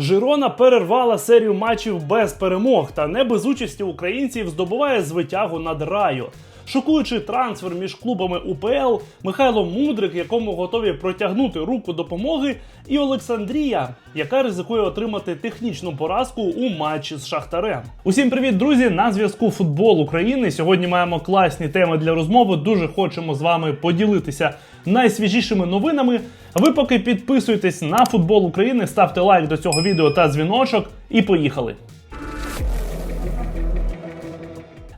Жирона перервала серію матчів без перемог та не без участі українців здобуває звитягу над раю. Шокуючий трансфер між клубами УПЛ, Михайло Мудрик, якому готові протягнути руку допомоги, і Олександрія, яка ризикує отримати технічну поразку у матчі з Шахтарем. Усім привіт, друзі! На зв'язку футбол України. Сьогодні маємо класні теми для розмови. Дуже хочемо з вами поділитися найсвіжішими новинами. Ви поки підписуйтесь на футбол України, ставте лайк до цього відео та дзвіночок, і поїхали.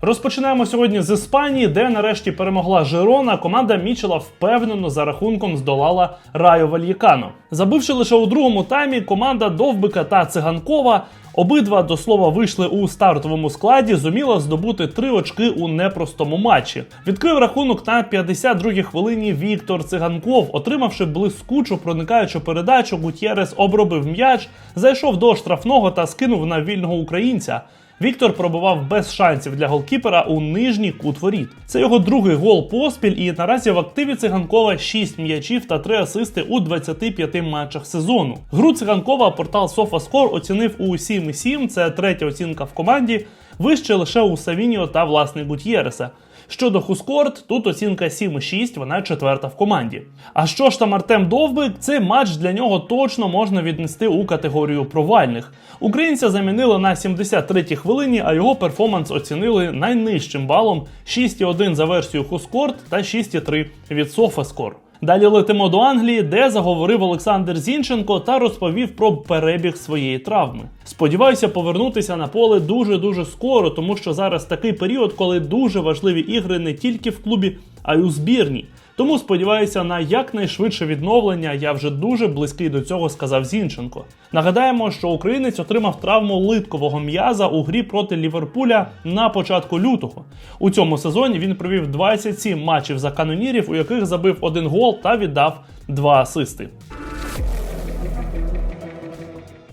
Розпочинаємо сьогодні з Іспанії, де нарешті перемогла Жирона. Команда Мічела впевнено за рахунком здолала Райо Вальєкано. Забивши лише у другому таймі, команда Довбика та Циганкова. Обидва до слова вийшли у стартовому складі, зуміла здобути три очки у непростому матчі. Відкрив рахунок на 52-й хвилині Віктор Циганков, отримавши блискучу проникаючу передачу, Гутєрес обробив м'яч, зайшов до штрафного та скинув на вільного українця. Віктор пробував без шансів для голкіпера у нижній кут воріт. Це його другий гол поспіль, і наразі в активі циганкова 6 м'ячів та 3 асисти у 25 матчах сезону. Гру циганкова портал SofaScore оцінив у 7,7, це третя оцінка в команді, вище лише у Савіньо та власне Гутьєреса. Щодо Хускорт, тут оцінка 7,6, вона четверта в команді. А що ж там Артем Довбик? Цей матч для нього точно можна віднести у категорію провальних. Українця замінили на 73-й хвилині, а його перформанс оцінили найнижчим балом 6,1 за версією Хускорт та 6,3 від SofaScore. Далі летимо до Англії, де заговорив Олександр Зінченко та розповів про перебіг своєї травми. Сподіваюся повернутися на поле дуже дуже скоро, тому що зараз такий період, коли дуже важливі ігри не тільки в клубі, а й у збірній. Тому сподіваюся на якнайшвидше відновлення. Я вже дуже близький до цього, сказав Зінченко. Нагадаємо, що українець отримав травму литкового м'яза у грі проти Ліверпуля на початку лютого. У цьому сезоні він провів 27 матчів за канонірів, у яких забив один гол та віддав два асисти.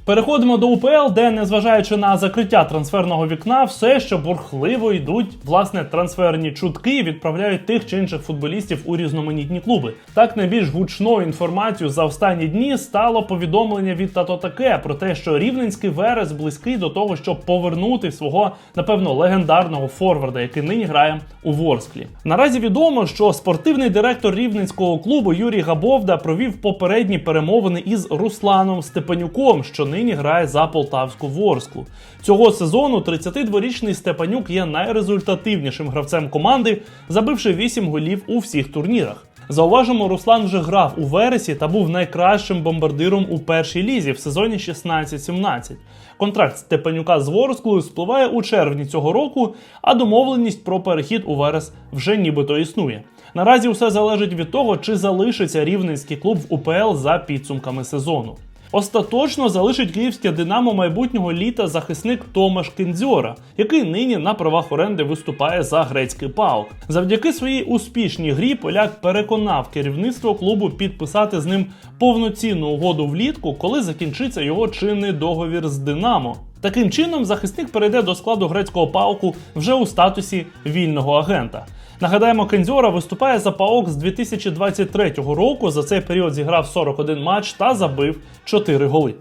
Переходимо до УПЛ, де, незважаючи на закриття трансферного вікна, все ще бурхливо йдуть власне трансферні чутки і відправляють тих чи інших футболістів у різноманітні клуби. Так найбільш гучною інформацією за останні дні стало повідомлення від тато таке про те, що рівненський верес близький до того, щоб повернути свого напевно легендарного форварда, який нині грає у Ворсклі. Наразі відомо, що спортивний директор рівненського клубу Юрій Габовда провів попередні перемовини із Русланом Степанюком, що нині грає за Полтавську Ворсклу. Цього сезону 32-річний Степанюк є найрезультативнішим гравцем команди, забивши 8 голів у всіх турнірах. Зауважимо, Руслан вже грав у вересі та був найкращим бомбардиром у першій лізі в сезоні 16-17. Контракт Степанюка з Ворсклою спливає у червні цього року, а домовленість про перехід у Верес вже нібито існує. Наразі все залежить від того, чи залишиться рівненський клуб в УПЛ за підсумками сезону. Остаточно залишить київське Динамо майбутнього літа захисник Томаш Кендзьора, який нині на правах оренди виступає за грецький паук. Завдяки своїй успішній грі поляк переконав керівництво клубу підписати з ним повноцінну угоду влітку, коли закінчиться його чинний договір з Динамо. Таким чином, захисник перейде до складу грецького пауку вже у статусі вільного агента. Нагадаємо, Кензьора виступає за ПАОК з 2023 року. За цей період зіграв 41 матч та забив 4 голи.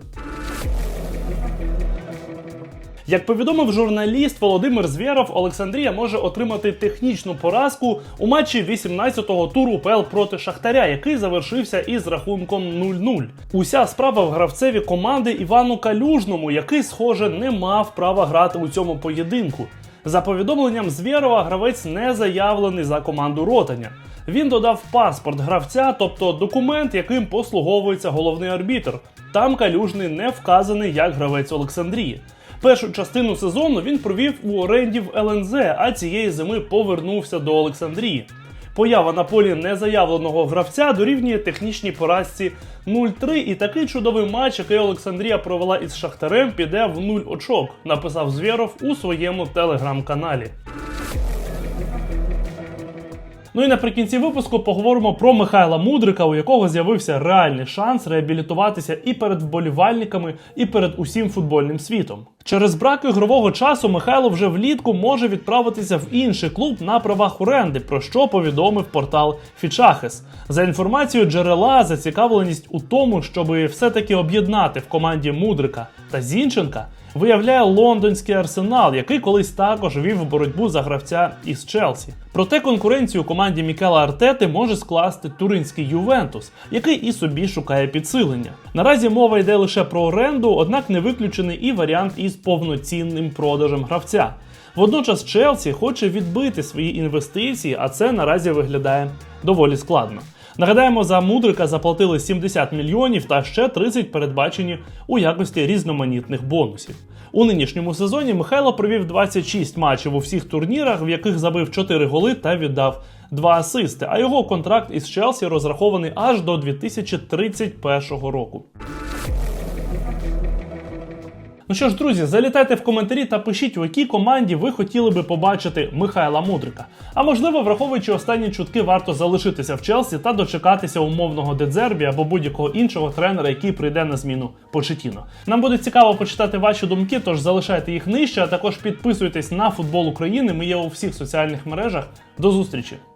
Як повідомив журналіст Володимир Звєров, Олександрія може отримати технічну поразку у матчі 18-го туру УПЛ проти Шахтаря, який завершився із рахунком 0-0. Уся справа в гравцеві команди Івану Калюжному, який, схоже, не мав права грати у цьому поєдинку. За повідомленням Звєрова, гравець не заявлений за команду Ротаня. Він додав паспорт гравця, тобто документ, яким послуговується головний арбітр. Там калюжний не вказаний як гравець Олександрії. Першу частину сезону він провів у оренді в ЛНЗ, а цієї зими повернувся до Олександрії. Поява на полі незаявленого гравця дорівнює технічній поразці 0-3, і такий чудовий матч, який Олександрія провела із Шахтарем, піде в нуль очок, написав Звєров у своєму телеграм-каналі. Ну і наприкінці випуску поговоримо про Михайла Мудрика, у якого з'явився реальний шанс реабілітуватися і перед вболівальниками, і перед усім футбольним світом. Через брак ігрового часу Михайло вже влітку може відправитися в інший клуб на правах оренди, про що повідомив портал Фічахес. За інформацією джерела, зацікавленість у тому, щоб все-таки об'єднати в команді Мудрика та Зінченка, виявляє лондонський арсенал, який колись також вів боротьбу за гравця із Челсі. Проте конкуренцію команді Мікела Артети може скласти туринський Ювентус, який і собі шукає підсилення. Наразі мова йде лише про оренду, однак не виключений і варіант із повноцінним продажем гравця. Водночас Челсі хоче відбити свої інвестиції, а це наразі виглядає доволі складно. Нагадаємо, за мудрика заплатили 70 мільйонів та ще 30 передбачені у якості різноманітних бонусів. У нинішньому сезоні Михайло провів 26 матчів у всіх турнірах, в яких забив 4 голи та віддав 2 асисти. А його контракт із Челсі розрахований аж до 2031 року. Ну що ж, друзі, залітайте в коментарі та пишіть, у якій команді ви хотіли би побачити Михайла Мудрика. А можливо, враховуючи останні чутки, варто залишитися в Челсі та дочекатися умовного Дедзербі або будь-якого іншого тренера, який прийде на зміну Почетіно. Нам буде цікаво почитати ваші думки, тож залишайте їх нижче, а також підписуйтесь на футбол України. Ми є у всіх соціальних мережах. До зустрічі!